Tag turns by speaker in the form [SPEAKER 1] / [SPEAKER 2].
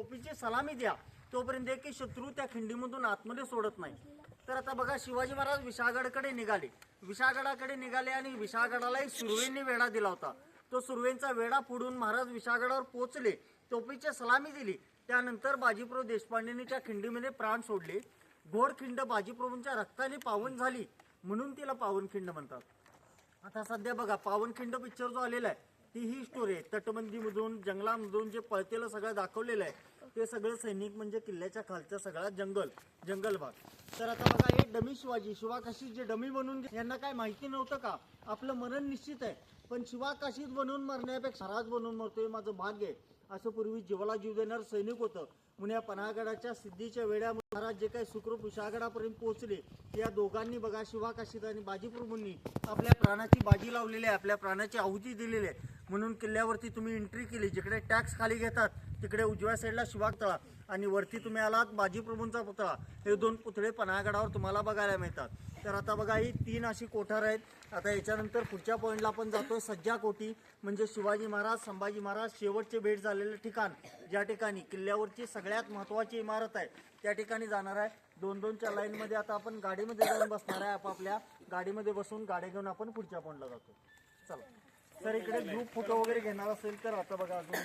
[SPEAKER 1] टोपीची सलामी द्या. तोपर्यंत की शत्रू त्या खिंडीमधून आतमध्ये सोडत नाही. तर आता बघा शिवाजी महाराज विशाळगडकडे निघाले. विशाळगडाकडे निघाले आणि विशाळगडाला एक वेढा दिला होता. तो सुरवेंचा वेढा पुढून महाराज विशाळगडावर पोहोचले टोपीची सलामी दिली. त्यानंतर बाजीप्रभू देशपांडेंनी त्या खिंडीमध्ये प्राण सोडले. घोडखिंड बाजीप्रभूंच्या रक्ताने पावन झाली म्हणून तिला पावनखिंड म्हणतात. आता सध्या बघा पावनखिंड पिक्चर जो आलेला आहे ती ही स्टोरी आहे. तटबंदीमधून जंगलामधून जे पळतेलं सगळं दाखवलेलं आहे ते सगळं सैनिक म्हणजे किल्ल्याच्या खालचा सगळा जंगल जंगल भाग. तर आता बघा हे डमी शिवाजी शिवाकाशीत जे डमी बनवून यांना काय माहिती नव्हतं का? आपलं मरण निश्चित आहे. पण शिवाकाशीत बनून मरण्यापेक्षा महाराज बनवून मरतोय माझं भाग्य आहे. असं पूर्वी जीवाला जीव देणार सैनिक होतं. म्हणून या पन्हागडाच्या सिद्धीच्या वेळा महाराज जे काही सुखरूप विशागडापर्यंत पोहोचले या दोघांनी बघा शिवाकाशीत आणि बाजीप्रभूंनी आपल्या प्राणाची बाजी लावलेली आहे आपल्या प्राणाची आहुती दिलेली आहे. म्हणून किल्ल्यावरती तुम्ही एंट्री केली. जिकडे टॅक्स खाली घेतात तिकडे उजव्या साईडला शिवाग तळा. आणि वरती तुम्ही आलात बाजीप्रभूंचा पुतळा. हे दोन पुतळे पन्हाळगडावर तुम्हाला बघायला मिळतात. तर आता बघा ही तीन अशी कोठार आहेत. आता याच्यानंतर पुढच्या पॉईंटला आपण जातोय सज्जा कोटी म्हणजे शिवाजी महाराज संभाजी महाराज. शेवटचे भेट झालेलं ठिकाण ज्या ठिकाणी किल्ल्यावरची सगळ्यात महत्त्वाची इमारत आहे त्या ठिकाणी जाणार आहे. दोन दोनच्या लाईनमध्ये आता आपण गाडीमध्ये जाऊन बसणार आहे. आपापल्या गाडीमध्ये बसून गाडी घेऊन आपण पुढच्या पॉईंटला जातो. चला. तर इकडे ग्रुप फोटो वगैरे घेणार असेल तर आता बघा अजून